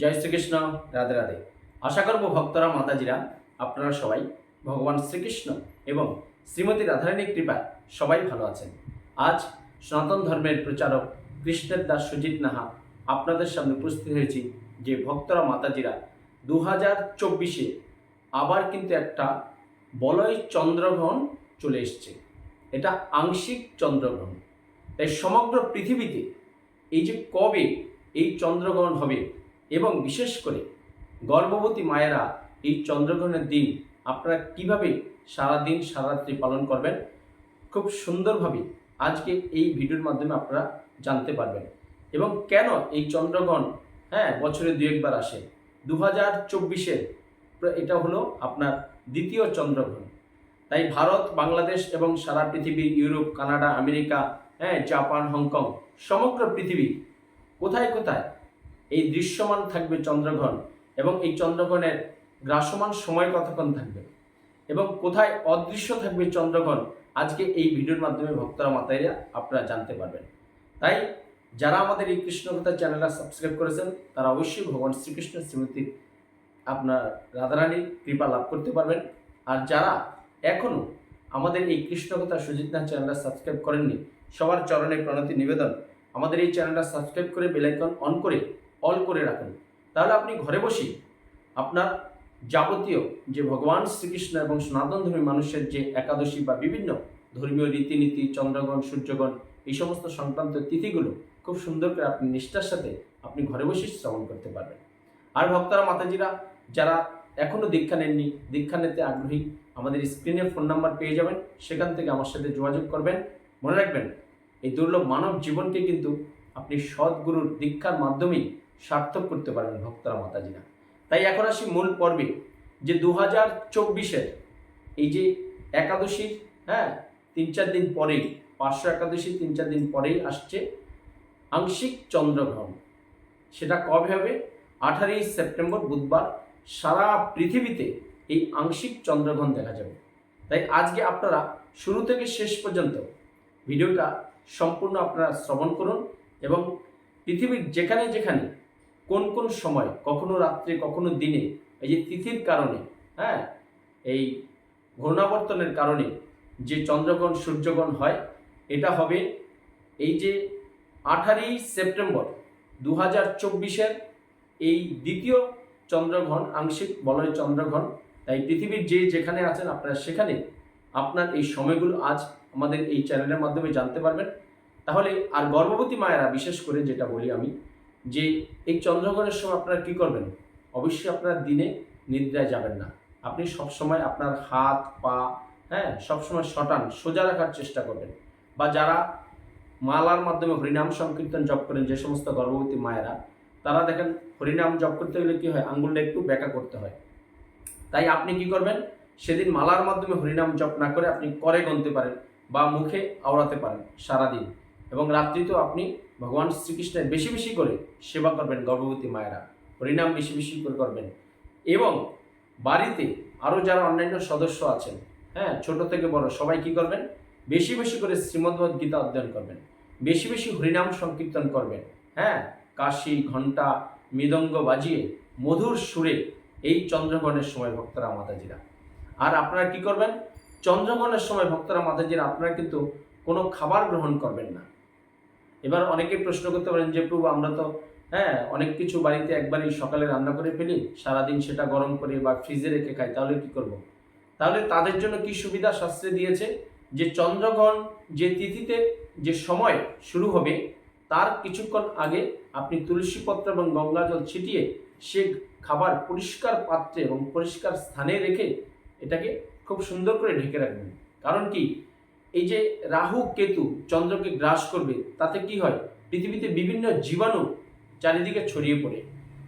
জয় শ্রীকৃষ্ণ, রাধে রাধে। আশা করব ভক্তরা, মাতাজিরা, আপনারা সবাই ভগবান শ্রীকৃষ্ণ এবং শ্রীমতী রাধারানীর কৃপায় সবাই ভালো আছেন। আজ সনাতন ধর্মের প্রচারক কৃষ্ণের দাস সুজিত নাহা আপনাদের সামনে উপস্থিত হয়েছি যে ভক্তরা, মাতাজিরা দু হাজার চব্বিশে আবার কিন্তু একটা বলয় চন্দ্রগ্রহণ চলে এসছে। এটা আংশিক চন্দ্রগ্রহণ। তাই সমগ্র পৃথিবীতে এই যে কবে এই চন্দ্রগ্রহণ হবে এবং বিশেষ করে গর্ভবতী মায়েরা এই চন্দ্রগ্রহণের দিন আপনারা কীভাবে সারাদিন, সারারাত্রি পালন করবেন? খুব সুন্দরভাবে আজকে এই ভিডিওর মাধ্যমে আপনারা জানতে পারবেন। এবং কেন এই চন্দ্রগ্রহণ হ্যাঁ বছরে দু একবার আসে? দু হাজার চব্বিশের এটা হলো আপনার দ্বিতীয় চন্দ্রগ্রহণ। তাই ভারত, বাংলাদেশ এবং সারা পৃথিবী, ইউরোপ, কানাডা, আমেরিকা হ্যাঁ জাপান, হংকং, সমগ্র পৃথিবী কোথায় কোথায় এই দৃশ্যমান থাকবে চন্দ্রগ্রহণ এবং এই চন্দ্রগ্রহণের গ্রাসমান সময় কতক্ষণ থাকবে? এবং কোথায় অদৃশ্য থাকবে চন্দ্রগ্রহণ আজকে এই ভিডিওর মাধ্যমে ভক্তরা মাতাইরা আপনারা জানতে পারবেন। তাই যারা আমাদের এই কৃষ্ণকথা চ্যানেলটা সাবস্ক্রাইব করেছেন, তারা অবশ্যই ভগবান শ্রীকৃষ্ণ শ্রীমতীর আপনার রাধারানীর কৃপা লাভ করতে পারবেন। আর যারা এখনও আমাদের এই কৃষ্ণকথা সুজিতনাথ চ্যানেলটা সাবস্ক্রাইব করেননি, সবার চরণে প্রণতি নিবেদন। আমাদের এই চ্যানেলটা সাবস্ক্রাইব করে বেলাইকন অন করে অল করে রাখুন। তাহলে আপনি ঘরে বসেই আপনার যাবতীয় যে ভগবান শ্রীকৃষ্ণ এবং সনাতন ধর্মী মানুষের যে একাদশী বা বিভিন্ন ধর্মীয় রীতিনীতি, চন্দ্রগণ, সূর্যগণ, এই সমস্ত সংক্রান্ত তিথিগুলো খুব সুন্দর করে আপনি নিষ্ঠার সাথে আপনি ঘরে বসেই শ্রবণ করতে পারবেন। আর ভক্তরা, মাতাজিরা, যারা এখনও দীক্ষা নেননি, দীক্ষা নিতে আগ্রহী, আমাদের স্ক্রিনে ফোন নাম্বার পেয়ে যাবেন। সেখান থেকে আমার সাথে যোগাযোগ করবেন। মনে রাখবেন, এই দুর্লভ মানব জীবনকে কিন্তু আপনি সদ্গুরুর দীক্ষার মাধ্যমেই সার্থক করতে পারবেন ভক্তরা মাতাজিরা। তাই এখন আসি মূল পর্বে, যে দু হাজার চব্বিশের এই যে একাদশীর হ্যাঁ তিন চার দিন পরেই, পাঁচশো একাদশী তিন চার দিন পরেই আসছে আংশিক চন্দ্রগ্রহণ। সেটা কবে হবে? আঠারোই সেপ্টেম্বর বুধবার সারা পৃথিবীতে এই আংশিক চন্দ্রগ্রহণ দেখা যাবে। তাই আজকে আপনারা শুরু থেকে শেষ পর্যন্ত ভিডিওটা সম্পূর্ণ আপনারা শ্রবণ করুন এবং পৃথিবীর যেখানে যেখানে কোন কোন সময়, কখনো রাত্রে, কখনো দিনে, এই যে তিথির কারণে হ্যাঁ? এই ঘূর্ণাবর্তনের কারণে যে চন্দ্রগ্রহণ, সূর্যগ্রহণ হয়, এটা হবে এই যে আঠারোই সেপ্টেম্বর দু হাজার চব্বিশের এই দ্বিতীয় চন্দ্রগ্রহণ, আংশিক বলয় চন্দ্রগ্রহণ। তাই পৃথিবীর যে যেখানে আছেন আপনারা সেখানে আপনার এই সময়গুলো আজ আমাদের এই চ্যানেলের মাধ্যমে জানতে পারবেন। তাহলে আর গর্ভবতী মায়েরা, বিশেষ করে যেটা বলি আমি যে এই চন্দ্রগ্রহণের সময় আপনারা কী করবেন? অবশ্যই আপনারা দিনে নিদ্রায় যাবেন না। আপনি সবসময় আপনার হাত, পা হ্যাঁ সবসময় শটান, সোজা রাখার চেষ্টা করবেন। বা যারা মালার মাধ্যমে হরিনাম সংকীর্তন জপ করেন, যে সমস্ত গর্ভবতী মায়েরা, তারা দেখেন হরিনাম জপ করতে গেলে কী হয়? আঙ্গুলটা একটু ব্যাকা করতে হয়। তাই আপনি কি করবেন? সেদিন মালার মাধ্যমে হরিনাম জপ না করে আপনি করে গণতে পারেন বা মুখে আওড়াতে পারেন সারাদিন। এবং রাত্রিতেও আপনি ভগবান শ্রীকৃষ্ণের বেশি বেশি করে সেবা করবেন, গর্ভবতী মায়েরা। হরিনাম বেশি বেশি করে করবেন। এবং বাড়িতে আরও যারা অন্যান্য সদস্য আছেন হ্যাঁ ছোট থেকে বড়, সবাই কি করবেন? বেশি বেশি করে শ্রীমদ্ভগবদ গীতা অধ্যয়ন করবেন। বেশি বেশি হরিনাম সংকীর্তন করবেন হ্যাঁ? কাশি, ঘণ্টা, মৃদঙ্গ বাজিয়ে মধুর সুরে এই চন্দ্রগ্রহণের সময় ভক্তরা মাতাজিরা। আর আপনারা কি করবেন? চন্দ্রগ্রহণের সময় ভক্তরা মাতাজিরা, আপনারা কিন্তু কোনো খাবার গ্রহণ করবেন না। এবার অনেকে প্রশ্ন করতে পারেন যে, প্রভু, আমরা তো হ্যাঁ অনেক কিছু বাড়িতে একবারই সকালে রান্না করে ফেলি, সারাদিন সেটা গরম করে বা ফ্রিজে রেখে খাই, তাহলে কি করব। তাহলে তাদের জন্য কি সুবিধা শাস্ত্রে দিয়েছে? যে চন্দ্রগ্রহণ যে তিথিতে যে সময় শুরু হবে, তার কিছুক্ষণ আগে আপনি তুলসী পত্র এবং গঙ্গা জল ছিটিয়ে সে খাবার পরিষ্কার পাত্রে এবং পরিষ্কার স্থানে রেখে এটাকে খুব সুন্দর করে ঢেকে রাখবেন। কারণ কি? এই যে রাহু কেতু চন্দ্রকে গ্রাস করবে, তাতে কি হয়? পৃথিবীতে বিভিন্ন জীবাণু চারিদিকে ছড়িয়ে পড়ে।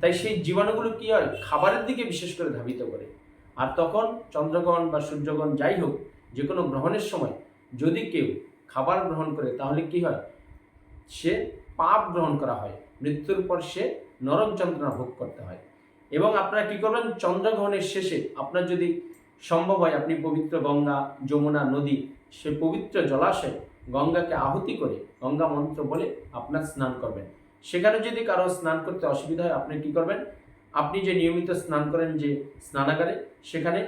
তাই সেই জীবাণুগুলো কি হয়? খাবারের দিকে বিশেষ করে ধাবিত করে। আর তখন চন্দ্রগ্রহণ বা সূর্যগ্রহণ যাই হোক যে কোনো গ্রহণের সময় যদি কেউ খাবার গ্রহণ করে, তাহলে কি হয়? সে পাপ গ্রহণ করা হয়। মৃত্যুর পর সে নরক যন্ত্রণা ভোগ করতে হয়। এবং আপনারা কি করবেন? চন্দ্রগ্রহণের শেষে আপনার যদি সম্ভব হয়, আপনি পবিত্র গঙ্গা, যমুনা নদী সে পবিত্র জলাশয়ে গঙ্গাকে আহুতি করে গঙ্গা মন্ত্র বলে আপনার স্নান করবেন। সেখানে যদি কারও স্নান করতে অসুবিধা হয়, আপনি কি করবেন? আপনি যে নিয়মিত স্নান করেন যে স্নানাগারে, সেখানে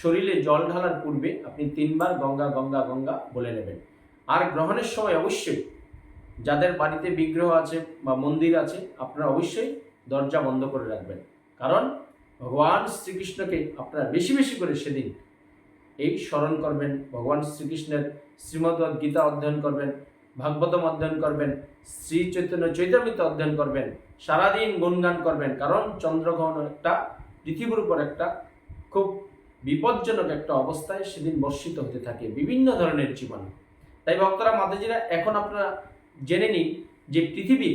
শরীরে জল ঢালার পূর্বে আপনি তিনবার গঙ্গা গঙ্গা গঙ্গা বলে নেবেন। আর গ্রহণের সময় অবশ্যই যাদের বাড়িতে বিগ্রহ আছে বা মন্দির আছে, আপনারা অবশ্যই দরজা বন্ধ করে রাখবেন। কারণ ভগবান শ্রীকৃষ্ণকে আপনারা বেশি বেশি করে সেদিন এই স্মরণ করবেন, ভগবান শ্রীকৃষ্ণের শ্রীমদ্ গীতা অধ্যয়ন করবেন, ভাগবতম অধ্যয়ন করবেন, শ্রী চৈতন্য চৈতন্যিত অধ্যয়ন করবেন, সারাদিন গুণগান করবেন, কারণ চন্দ্রগ্রহণ একটা, পৃথিবীর উপর একটা খুব বিপজ্জনক একটা অবস্থায় সেদিন বর্ষিত হতে থাকে, বিভিন্ন ধরনের জীবন। তাই ভক্তরা, মাতাজিরা, এখন আপনারা জেনে নিন যে পৃথিবী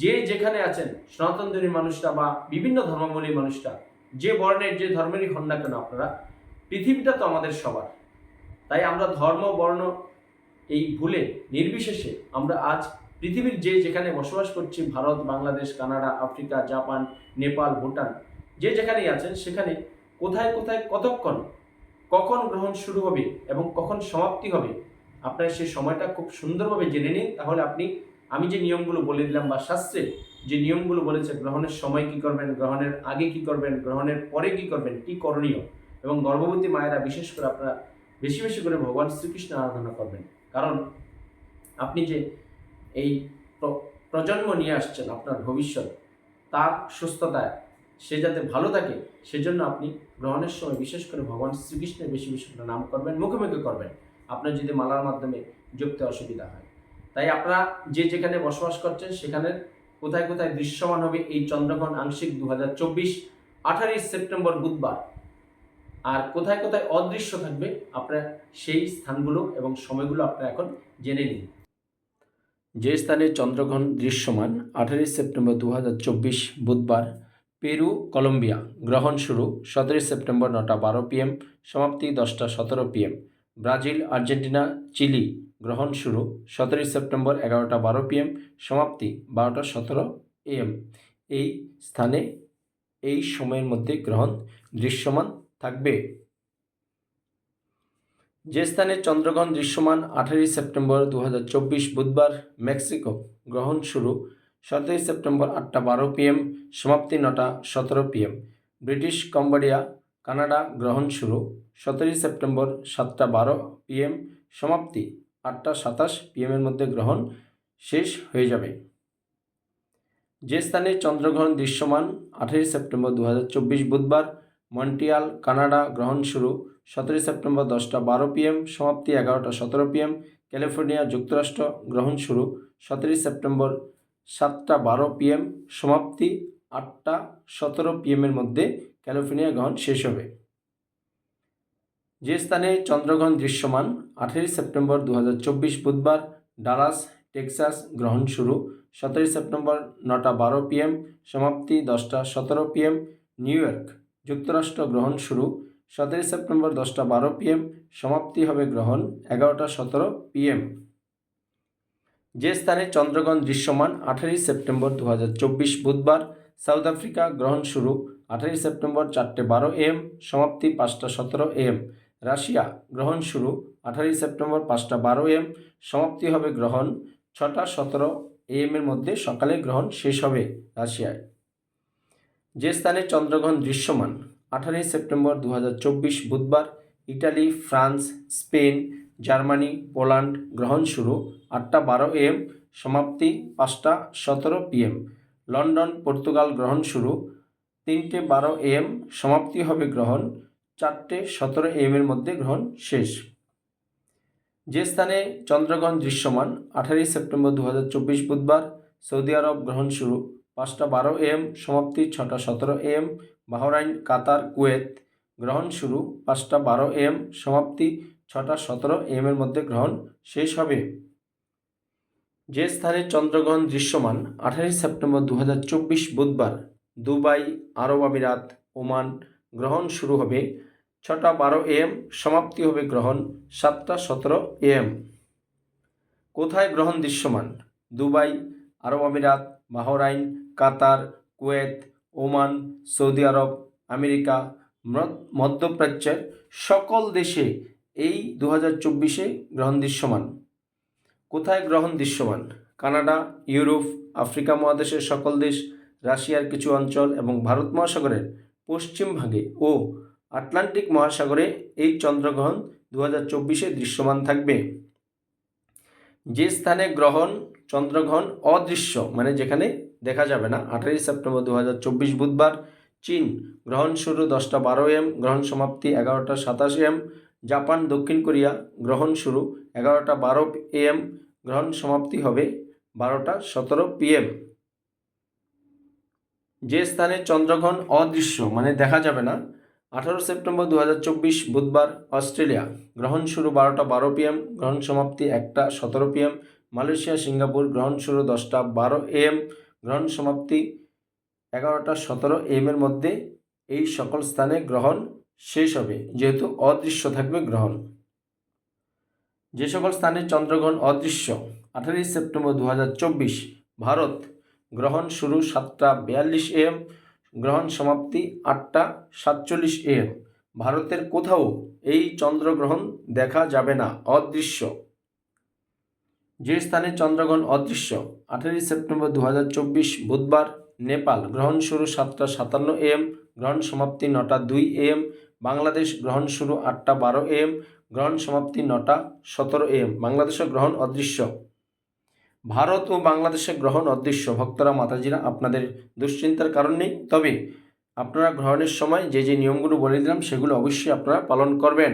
যে যেখানে আছেন সনাতনধর্মী মানুষরা বা বিভিন্ন ধর্মাবলী মানুষরা, যে বর্ণের, যে ধর্মেরই হন না কেন আপনারা পৃথিবীটা তো আমাদের সবার। তাই আমরা ধর্ম, বর্ণ এই ভুলে, নির্বিশেষে আমরা আজ পৃথিবীর যে যেখানে বসবাস করছি, Bharat, Bangladesh, Canada, Africa, Japan, Nepal, Bhutan, যে যেখানেই আছেন, সেখানে কোথায় কোথায় কতক্ষণ, কখন গ্রহণ শুরু হবে এবং কখন সমাপ্তি হবে, আপনার সেই সময়টা খুব সুন্দরভাবে জেনে নিন। তাহলে আপনি, আমি যে নিয়মগুলো বলে দিলাম বা শাস্ত্রে যে নিয়মগুলো বলেছে, গ্রহণের সময় কি করবেন, গ্রহণের আগে কি করবেন, গ্রহণের পরে কি করবেন, কি করণীয় এবং গর্ভবতী মায়েরা বিশেষ করে আপনারা বেশি বেশি করে ভগবান শ্রীকৃষ্ণ আরাধনা করবেন। কারণ আপনি যে এই প্রজন্ম নিয়ে আসছেন, আপনার ভবিষ্যৎ, তার সুস্থতায় সে যাতে ভালো থাকে, সেজন্য আপনি গ্রহণের সময় বিশেষ করে ভগবান শ্রীকৃষ্ণের বেশি বেশি করে নাম করবেন মুখে মুখে করবেন। আপনার যদি মালার মাধ্যমে জপতে অসুবিধা হয়। তাই আপনারা যে যেখানে বসবাস করছেন সেখানে কোথায় কোথায় দৃশ্যমান হবে এই চন্দ্রগ্রহণ আংশিক দু হাজার চব্বিশ আঠারোই সেপ্টেম্বর বুধবার। আর কোথায় কোথায় অদৃশ্য থাকবে, আপনারা সেই স্থানগুলো এবং সময়গুলো আপনারা এখন জেনে নিন। যে স্থানে চন্দ্রগ্রহণ দৃশ্যমান, আঠারোই সেপ্টেম্বর দু হাজার চব্বিশ বুধবার, পেরু, কলম্বিয়া। গ্রহণ শুরু সতেরোই সেপ্টেম্বর নটা বারো পিএম, সমাপ্তি দশটা সতেরো পিএম। Brazil, Argentina, chilli. গ্রহণ শুরু সতেরোই সেপ্টেম্বর এগারোটা বারো পিএম, সমাপ্তি বারোটা সতেরো এএম। এই স্থানে, এই সময়ের মধ্যে গ্রহণ দৃশ্যমান থাকবে। যে স্থানে চন্দ্রগ্রহণ দৃশ্যমান আঠারোই সেপ্টেম্বর দু হাজার চব্বিশ বুধবার মেক্সিকো গ্রহণ শুরু, সতেরোই সেপ্টেম্বর আটটা বারো পিএম, সমাপ্তি নটা সতেরো পিএম। ব্রিটিশ কম্বোডিয়া, কানাডা গ্রহণ শুরু, সতেরোই সেপ্টেম্বর সাতটা বারো পিএম, সমাপ্তি আটটা সাতাশ পিএমের মধ্যে গ্রহণ শেষ হয়ে যাবে। যে স্থানে চন্দ্রগ্রহণ দৃশ্যমান আঠেরোই সেপ্টেম্বর দু হাজার চব্বিশ বুধবার মন্টিয়াল কানাডা গ্রহণ শুরু সতেরোই সেপ্টেম্বর দশটা বারো পিএম, সমাপ্তি এগারোটা সতেরো পিএম। ক্যালিফোর্নিয়া যুক্তরাষ্ট্র গ্রহণ শুরু সতেরোই সেপ্টেম্বর সাতটা বারো পিএম, সমাপ্তি আটটা সতেরো পিএমের মধ্যে ক্যালিফোর্নিয়া গ্রহণ শেষ হবে। যে স্থানে চন্দ্রগ্রহণ দৃশ্যমান, আঠেরোই সেপ্টেম্বর দু হাজার চব্বিশ বুধবার ডালাস, টেক্সাস গ্রহণ শুরু সতেরোই সেপ্টেম্বর নটা বারো পিএম, সমাপ্তি দশটা সতেরো পিএম, নিউ ইয়র্ক। যুক্তরাষ্ট্র গ্রহণ শুরু সতেরোই সেপ্টেম্বর দশটা বারো পিএম সমাপ্তি হবে গ্রহণ এগারোটা সতেরো পিএম যে স্থানে চন্দ্রগ্রহণ দৃশ্যমান, আঠারোই সেপ্টেম্বর দু হাজার চব্বিশ বুধবার সাউথ আফ্রিকা গ্রহণ শুরু, আঠারোই সেপ্টেম্বর চারটে বারো এম সমাপ্তি পাঁচটা সতেরো এম রাশিয়া গ্রহণ শুরু, আঠারোই সেপ্টেম্বর পাঁচটা বারো এম সমাপ্তি হবে গ্রহণ ছটা সতেরো এম এর মধ্যে সকালে গ্রহণ শেষ হবে রাশিয়ায়। যে স্থানে চন্দ্রগ্রহণ দৃশ্যমান, আঠারোই সেপ্টেম্বর দু হাজার চব্বিশ বুধবার Italy, France, Spain, Germany, Poland গ্রহণ শুরু আটটা বারো এম সমাপ্তি পাঁচটা সতেরো পিএম। লন্ডন, পর্তুগাল গ্রহণ শুরু তিনটে বারো এম সমাপ্তি হবে গ্রহণ চারটে সতেরো এম এর মধ্যে গ্রহণ শেষ। যে স্থানে চন্দ্রগ্রহণ দৃশ্যমান, আঠারোই সেপ্টেম্বর দু হাজার চব্বিশ বুধবার সৌদি আরব গ্রহণ শুরু পাঁচটা বারো এম, সমাপ্তি ছটা সতেরো এম, বাহরাইন, কাতার, কুয়েত। গ্রহণ শুরু পাঁচটা বারো এম, সমাপ্তি ছটা সতেরো এম এর মধ্যে গ্রহণ শেষ হবে। যে স্থানে চন্দ্রগ্রহণ দৃশ্যমান, আঠারোই সেপ্টেম্বর দু হাজার চব্বিশ বুধবার, দুবাই, আরব আমিরাত, ওমান গ্রহণ শুরু হবে। ছটা বারো এম, সমাপ্তি হবে গ্রহণ সাতটা সতেরো এম। কোথায় গ্রহণ দৃশ্যমান? দুবাই, আরব আমিরাত, Bahrain Qatar, Kuwait, Oman, Saudi Arab, America মধ্য- মধ্যপ্রাচ্যের সকল দেশে এই দু হাজার চব্বিশে গ্রহণ দৃশ্যমান। কোথায় গ্রহণ দৃশ্যমান? কানাডা, ইউরোপ, আফ্রিকা মহাদেশের সকল দেশ, রাশিয়ার কিছু অঞ্চল এবং ভারত মহাসাগরের পশ্চিম ভাগে ও আটলান্টিক মহাসাগরে এই চন্দ্রগ্রহণ দু হাজার চব্বিশে দৃশ্যমান থাকবে। যে স্থানে গ্রহণ, চন্দ্রগ্রহণ অদৃশ্য মানে যেখানে দেখা যাবে না। আঠারোই সেপ্টেম্বর দু বুধবার চীন গ্রহণ শুরু দশটা বারো এম, গ্রহণ সমাপ্তি এগারোটা সাতাশ এম, জাপান, দক্ষিণ কোরিয়া গ্রহণ শুরু এগারোটা বারো এম, গ্রহণ সমাপ্তি হবে বারোটা সতেরো পিএম। যে স্থানে চন্দ্রগ্রহণ অদৃশ্য মানে দেখা যাবে না, আঠারো সেপ্টেম্বর দু হাজার চব্বিশ বুধবার অস্ট্রেলিয়া গ্রহণ শুরু বারোটা বারো পিএম, গ্রহণ সমাপ্তি একটা সতেরো পিএম। মালয়েশিয়া, সিঙ্গাপুর গ্রহণ শুরু দশটা বারো এম গ্রহণ সমাপ্তি এগারোটা সতেরো এম এর মধ্যে এই সকল স্থানে গ্রহণ শেষ হবে। যেহেতু অদৃশ্য থাকবে গ্রহণ। যে সকল স্থানে চন্দ্রগ্রহণ অদৃশ্য, আঠারোই সেপ্টেম্বর দু হাজার চব্বিশ, ভারত গ্রহণ শুরু সাতটা বিয়াল্লিশ এম গ্রহণ সমাপ্তি আটটা সাতচল্লিশ এম ভারতের কোথাও এই চন্দ্রগ্রহণ দেখা যাবে না, অদৃশ্য। যে স্থানে চন্দ্রগ্রহণ অদৃশ্য, আঠারোই সেপ্টেম্বর দু হাজার চব্বিশ বুধবার নেপাল গ্রহণ শুরু সাতটা সাতান্ন এম গ্রহণ সমাপ্তি নটা দুই এম বাংলাদেশ গ্রহণ শুরু আটটা বারো এম গ্রহণ সমাপ্তি নটা সতেরো এম বাংলাদেশের গ্রহণ অদৃশ্য। ভারত ও বাংলাদেশে গ্রহণ অদৃশ্য। ভক্তরা, মাতাজিরা, আপনাদের দুশ্চিন্তার কারণ নেই। তবে আপনারা গ্রহণের সময় যে যে নিয়মগুলো বলে দিলাম, সেগুলো অবশ্যই আপনারা পালন করবেন।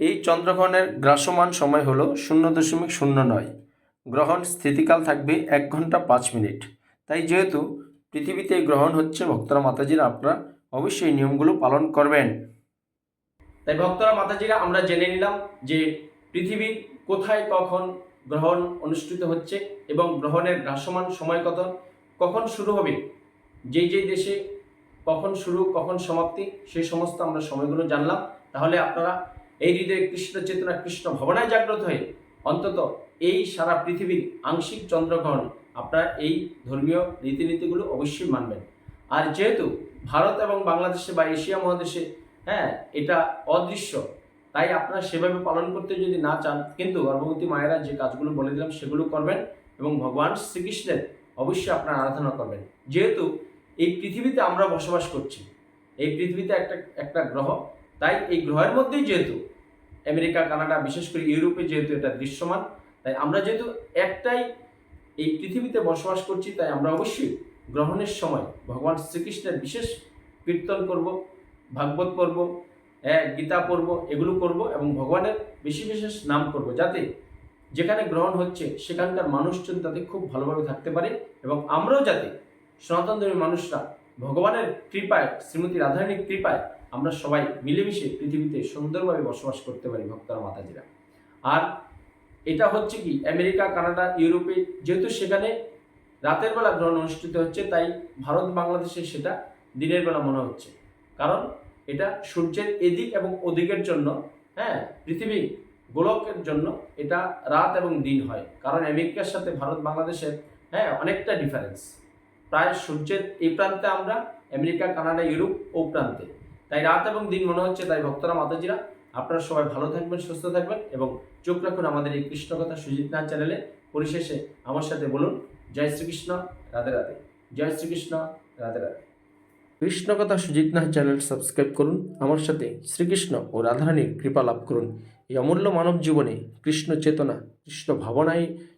এই চন্দ্রগ্রহণের গ্রাসমান সময় হলো শূন্য দশমিক শূন্য নয়। গ্রহণ স্থিতিকাল থাকবে এক ঘণ্টা পাঁচ মিনিট। তাই যেহেতু পৃথিবীতে গ্রহণ হচ্ছে, ভক্তরা মাতাজিরা আপনারা অবশ্যই নিয়মগুলো পালন করবেন। তাই ভক্তরা মাতাজিরা আমরা জেনে নিলাম যে পৃথিবীর কোথায় কখন গ্রহণ অনুষ্ঠিত হচ্ছে এবং গ্রহণের গ্রাসমান সময় কত, কখন শুরু হবে, যেই যেই দেশে কখন শুরু, কখন সমাপ্তি, সেই সমস্ত আমরা সময়গুলো জানলাম। তাহলে আপনারা এই হৃদয়ে কৃষ্ণ চেতনা, কৃষ্ণ ভাবনায় জাগ্রত হয়ে অন্তত এই সারা পৃথিবীর আংশিক চন্দ্রগ্রহণ আপনারা এই ধর্মীয় রীতিনীতিগুলো অবশ্যই মানবেন। আর যেহেতু ভারত এবং বাংলাদেশে বা এশিয়া মহাদেশে হ্যাঁ এটা অদৃশ্য, তাই আপনারা সেভাবে পালন করতে যদি না চান, কিন্তু গর্ভবতী মায়েরা যে কাজগুলো বলে দিলাম সেগুলো করবেন এবং ভগবান শ্রীকৃষ্ণের অবশ্যই আপনারা আরাধনা করবেন। যেহেতু এই পৃথিবীতে আমরা বসবাস করছি, এই পৃথিবীতে একটা একটা গ্রহ, তাই এই গ্রহের মধ্যেই যেহেতু আমেরিকা, কানাডা, বিশেষ করে ইউরোপে যেহেতু এটা দৃশ্যমান, তাই আমরা যেহেতু একটাই এই পৃথিবীতে বসবাস করছি, তাই আমরা অবশ্যই গ্রহণের সময় ভগবান শ্রীকৃষ্ণের বিশেষ কীর্তন করব, ভাগবত পড়ব হ্যাঁ গীতা পড়ব, এগুলো করব এবং ভগবানের বেশি বিশেষ নাম করব, যাতে যেখানে গ্রহণ হচ্ছে সেখানকার মানুষজন তাতে খুব ভালোভাবে থাকতে পারে এবং আমরাও যাতে সনাতন ধর্মী মানুষরা ভগবানের কৃপায়, শ্রীমতী রাধারানীর কৃপায় আমরা সবাই মিলেমিশে পৃথিবীতে সুন্দরভাবে বসবাস করতে পারি, ভক্তরা, মাতাজিরা। আর এটা হচ্ছে কি, আমেরিকা, কানাডা, ইউরোপে যেহেতু সেখানে রাতের বেলা গ্রহণ অনুষ্ঠিত হচ্ছে, তাই ভারত, বাংলাদেশে সেটা দিনের বেলা মনে হচ্ছে। কারণ এটা সূর্যের এদিক এবং ওদিকের জন্য হ্যাঁ পৃথিবী গোলকের জন্য এটা রাত এবং দিন হয়। কারণ আমেরিকার সাথে ভারত, বাংলাদেশের হ্যাঁ অনেকটা ডিফারেন্স প্রায় সূর্যের এই প্রান্তে আমরা আমেরিকা, কানাডা, ইউরোপ ও প্রান্তে। তাই রাত এবং দিন মনে হচ্ছে, তাই ভক্তরা মাতাজিরা, আপনারা সবাই ভালো থাকবেন, সুস্থ থাকবেন এবং চোখ রাখুন আমাদের এই কৃষ্ণকথা সুজিত নাথ চ্যানেলে। পরিশেষে আমার সাথে বলুন, জয় শ্রীকৃষ্ণ, রাধে রাধে। জয় শ্রীকৃষ্ণ, রাধে রাধে। কৃষ্ণকথা সুজিত নাথ চ্যানেল সাবস্ক্রাইব করুন, আমার সাথে শ্রীকৃষ্ণ ও রাধারানীর কৃপা লাভ করুন। এই অমূল্য মানব জীবনে কৃষ্ণ চেতনা, কৃষ্ণ ভাবনায়